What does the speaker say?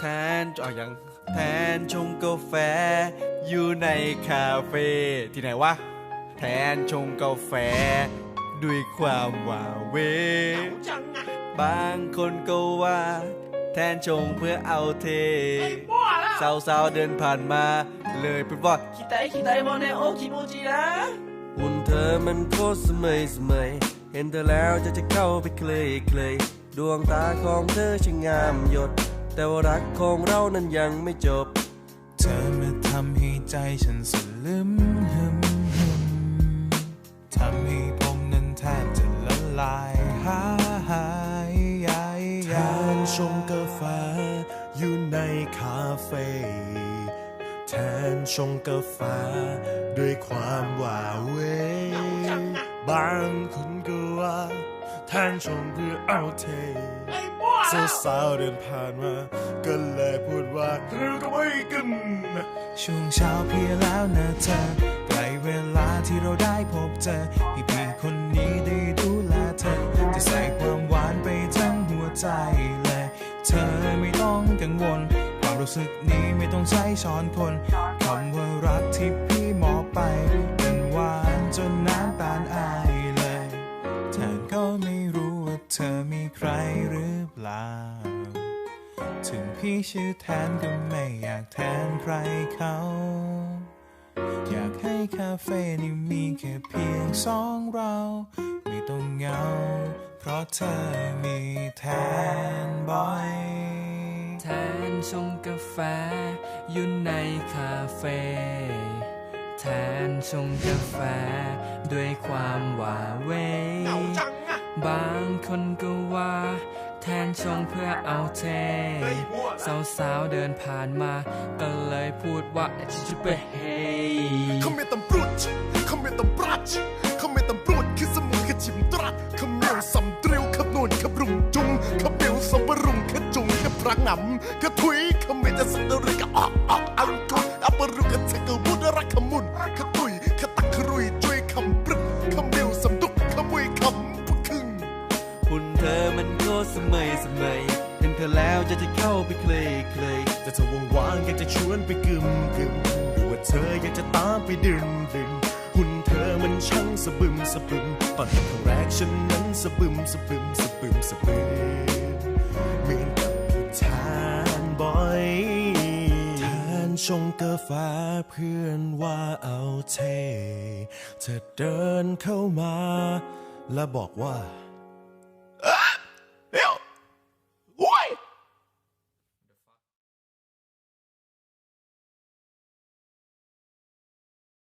แทนอะยังแทนชงกาแฟ อยู่ในคาเฟ่ที่ไหนวะ แทนชงกาแฟ ด้วยความหว่าเหวจังอะบางคนก็ว่า แทนชงเพื่อเอาเทมั่วแล้วสาวๆเดินผ่านมา เลยพูดว่า คิดไตคิดไตมองในโอคิโมจินะหุ่นเธอมันโคตรสมัยสมัย เห็นเธอแล้วจะจะเข้าไปเคลยเคลยดวงตาของเธอช่างงามหยด แต่ว่ารักของเรานั้นยังไม่จบ เธอมาทำให้ใจฉันสลึมหึมหึมทำให้ผมนั้นแทบจะละลายหายยายแทานชงกาแฟอยู่ในคาเฟ่แทนชงกาแฟด้วยความหวาเว บางคนก็ว่าแทนชงเพื่อเอาเทไอ้มั่วแล้วสาวๆเดินผ่านมาก็เลยพูดว่าเธอทำไมกันช่วงเช้าเพียแล้วนะเธอใกล้เวลาที่เราได้พบเจอให้พี่คนนี้ได้ดูแลเธอ จะใส่ความหวานไปทั้งหัวใจเลยเธอไม่ต้องกังวลความรู้สึกนี้ไม่ต้องใช้ช้อนคนคำว่า ไม่รู้ว่าเธอมีใครหรือเปล่า ถึงพี่ชื่อแทนก็ไม่อยากแทนใครเขา อยากให้คาเฟ่นี้มีแค่เพียงสองเรา ไม่ต้องเหงา เพราะเธอมีแทนบอยแทนชงกาแฟอยู่ในคาเฟ่แทนชงกาแฟ ด้วยความหวาเว บางคนก็ว่า แทนชงเพื่อเอาเทเฮ้ยมั่วสาวๆเดินผ่านมา ก็เลยพูดว่าจิจุเปเฮเขาไม่ตำปรุดเขาไม่ตำปรัดเขาไม่ตำปรุดคือสมุนขจิมตรัดขมเมียวสำตริวขนวนขบรุงจุงขเปียวสมบรุงขจุงขพระงำขถุย ชวนไปกึมกึมหรือว่าเธออยากจะตามไปดื่มดื่มหุ่นเธอมันช่างสะบึมสะบึมตอนเห็นครั้งแรกฉันนั้นสะบึมสะบึมสะบึมสะบึมเหมือนกับผู้ทานบอยทานชงกาแฟเพื่อนว่าเอาเท เธอเดินเข้ามา และบอกว่า